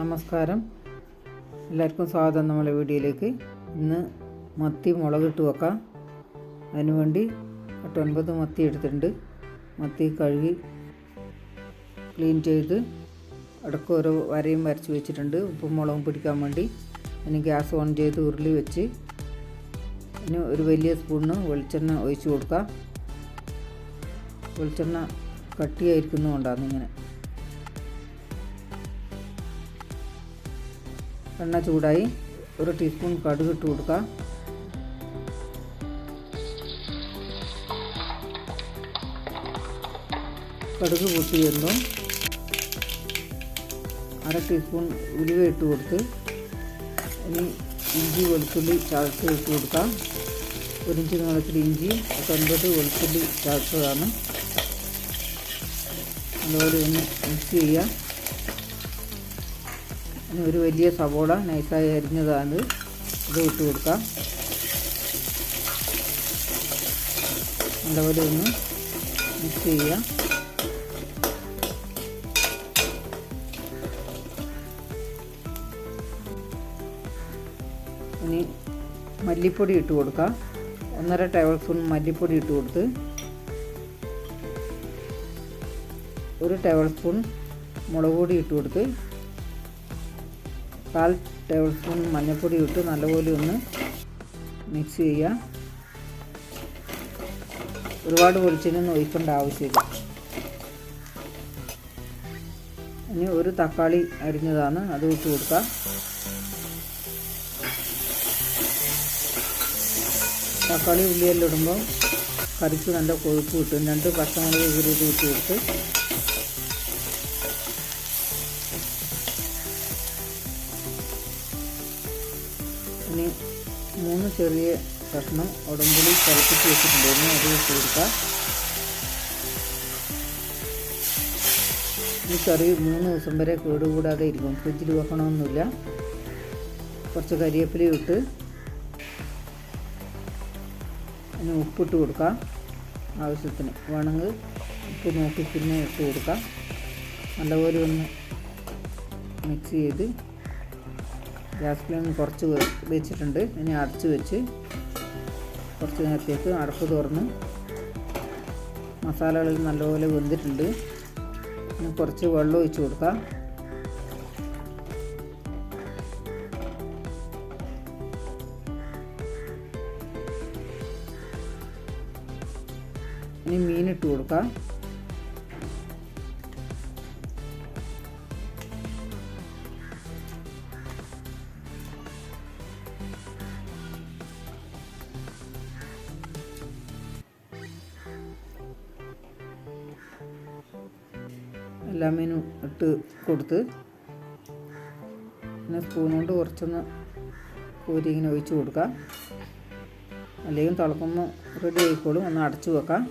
നമസ്കാരം. എല്ലാവർക്കും സ്വാഗതം നമ്മളെ വീഡിയോയിലേക്ക്. ഇന്ന് മത്തി മുളകിട്ട് വെക്കാം. അതിനുവേണ്ടി എട്ടൊൻപത് മത്തി എടുത്തിട്ടുണ്ട്. മത്തി കഴുകി ക്ലീൻ ചെയ്ത് ഇടയ്ക്ക് ഓരോ വരയും വരച്ച് വെച്ചിട്ടുണ്ട്. ഉപ്പും മുളകും പിടിക്കാൻ വേണ്ടി. ഇനി ഗ്യാസ് ഓൺ ചെയ്ത് ഉരുളി വെച്ച് ഇനി ഒരു വലിയ സ്പൂണിന് വെളിച്ചെണ്ണ ഒഴിച്ച് കൊടുക്കാം. വെളിച്ചെണ്ണ കട്ടിയായിരിക്കുന്നതുകൊണ്ടാണ് ഇങ്ങനെ. എണ്ണ ചൂടായി ഒരു ടീസ്പൂൺ കടുക് ഇട്ട് കൊടുക്കുക കടുക് പൊട്ടി വരുമ്പോൾ അര ടീസ്പൂൺ ഉലുവ ഇട്ട് കൊടുത്ത് ഇനി ഇഞ്ചി വെളുത്തുള്ളി ചതച്ച് ഇട്ട് കൊടുക്കാം. ഒരു ഇഞ്ച് നീളത്തിൽ ഇഞ്ചി ഒൻപത് വെളുത്തുള്ളി ചതച്ചതാണ്. അതുപോലെ ഒന്ന് മിക്സ് ചെയ്യുക ഇനി ഒരു വലിയ സവോള നൈസായി അരിഞ്ഞതാണ് ഇത് ഇട്ട് കൊടുക്കാം. നല്ലപോലെ ഒന്ന് മിക്സ് ചെയ്യാം ഇനി മല്ലിപ്പൊടി ഇട്ട് കൊടുക്കാം. ഒന്നര ടേബിൾ സ്പൂൺ മല്ലിപ്പൊടി ഇട്ട് കൊടുത്ത് ഒരു ടേബിൾ സ്പൂൺ മുളക് പൊടി ഇട്ട് കൊടുത്ത് കാൽ ടേബിൾ സ്പൂൺ മഞ്ഞൾപ്പൊടി ഇട്ട് നല്ലപോലെ ഒന്ന് മിക്സ് ചെയ്യുക. ഒരുപാട് വെളിച്ചെണ്ണ ഒഴിക്കേണ്ട ആവശ്യമില്ല. ഇനി ഒരു തക്കാളി അരിഞ്ഞതാണ്. അത് ഇട്ട് കൊടുക്കുക. തക്കാളി ഉള്ളിയെല്ലാം ഇടുമ്പോൾ കറിക്ക് നല്ല കൊഴുപ്പ് കിട്ടും. രണ്ട് പച്ചമുളക് ഇവരിട്ട് ഇട്ട് കൊടുത്ത് ഇനി മൂന്ന് ചെറിയ കഷ്ണം ഉടമ്പുളി തിളപ്പിച്ച് വെച്ചിട്ടുണ്ടായിരുന്നു. അത് വെച്ച് കൊടുക്കുക ഈ കറി മൂന്ന് ദിവസം വരെ കേടുകൂടാതെ ഇരിക്കും. ഫ്രിഡ്ജിൽ വെക്കണമെന്നില്ല കുറച്ച് കരിവേപ്പില ഇട്ട് ഇനി ഉപ്പിട്ട് കൊടുക്കാം. ആവശ്യത്തിന് വേണമെങ്കിൽ ഉപ്പ് നോക്കി പിന്നെ ഇട്ട് കൊടുക്കാം. നല്ലപോലെ ഒന്ന് മിക്സ് ചെയ്ത് ഗ്യാസ് ഫ്ലെയിം കുറച്ച് വെച്ചിട്ടുണ്ട്. ഇനി അടച്ച് വെച്ച് കുറച്ച് നേരത്തേക്ക് അടപ്പ് തുറന്ന് മസാലകൾ നല്ലപോലെ വെന്തിട്ടുണ്ട്. ഇനി കുറച്ച് വെള്ളം ഒഴിച്ച് കൊടുക്കാം. ഇനി മീനിട്ട് കൊടുക്കാം. എല്ലാ മീനും ഇട്ട് കൊടുത്ത് പിന്നെ സ്പൂൺ കൊണ്ട് കുറച്ചൊന്ന് കോരി ഇങ്ങനെ ഒഴിച്ച് കൊടുക്കാം. അല്ലെങ്കിൽ തിളക്കുമ്പോൾ റെഡി ആയിക്കോളും. ഒന്ന് അടച്ചു വെക്കാം.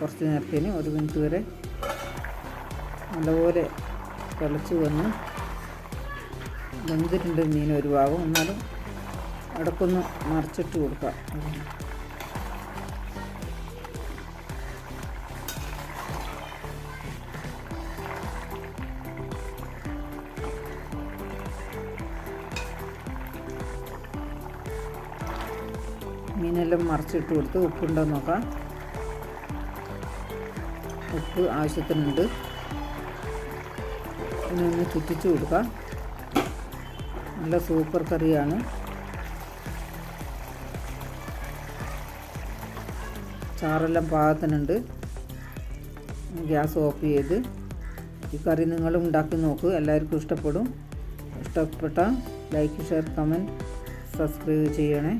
കുറച്ച് നേരത്തേന് ഒരു മിനിറ്റ് വരെ നല്ലപോലെ തിളച്ച് വന്ന് വെന്തിട്ടുണ്ട് മീൻ ഒരു ഭാഗം. എന്നാലും അടക്കൊന്ന് മറിച്ചിട്ട് കൊടുക്കാം. മീനെല്ലാം മറിച്ചിട്ട് കൊടുത്ത് ഉപ്പുണ്ടോ നോക്കാം. ഉപ്പ് ആവശ്യത്തിനുണ്ട്. ഇനി ഒന്ന് ചുറ്റിച്ച് കൊടുക്കാം. നല്ല സൂപ്പർ കറിയാണ്. ചാറെല്ലാം പാകത്തിനുണ്ട്. ഗ്യാസ് ഓഫ് ചെയ്ത്. ഈ കറി നിങ്ങൾ ഉണ്ടാക്കി നോക്കൂ. എല്ലാവർക്കും ഇഷ്ടപ്പെടും. ഇഷ്ടപ്പെട്ട ലൈക്ക് ഷെയർ കമന്റ് സബ്സ്ക്രൈബ് ചെയ്യണേ.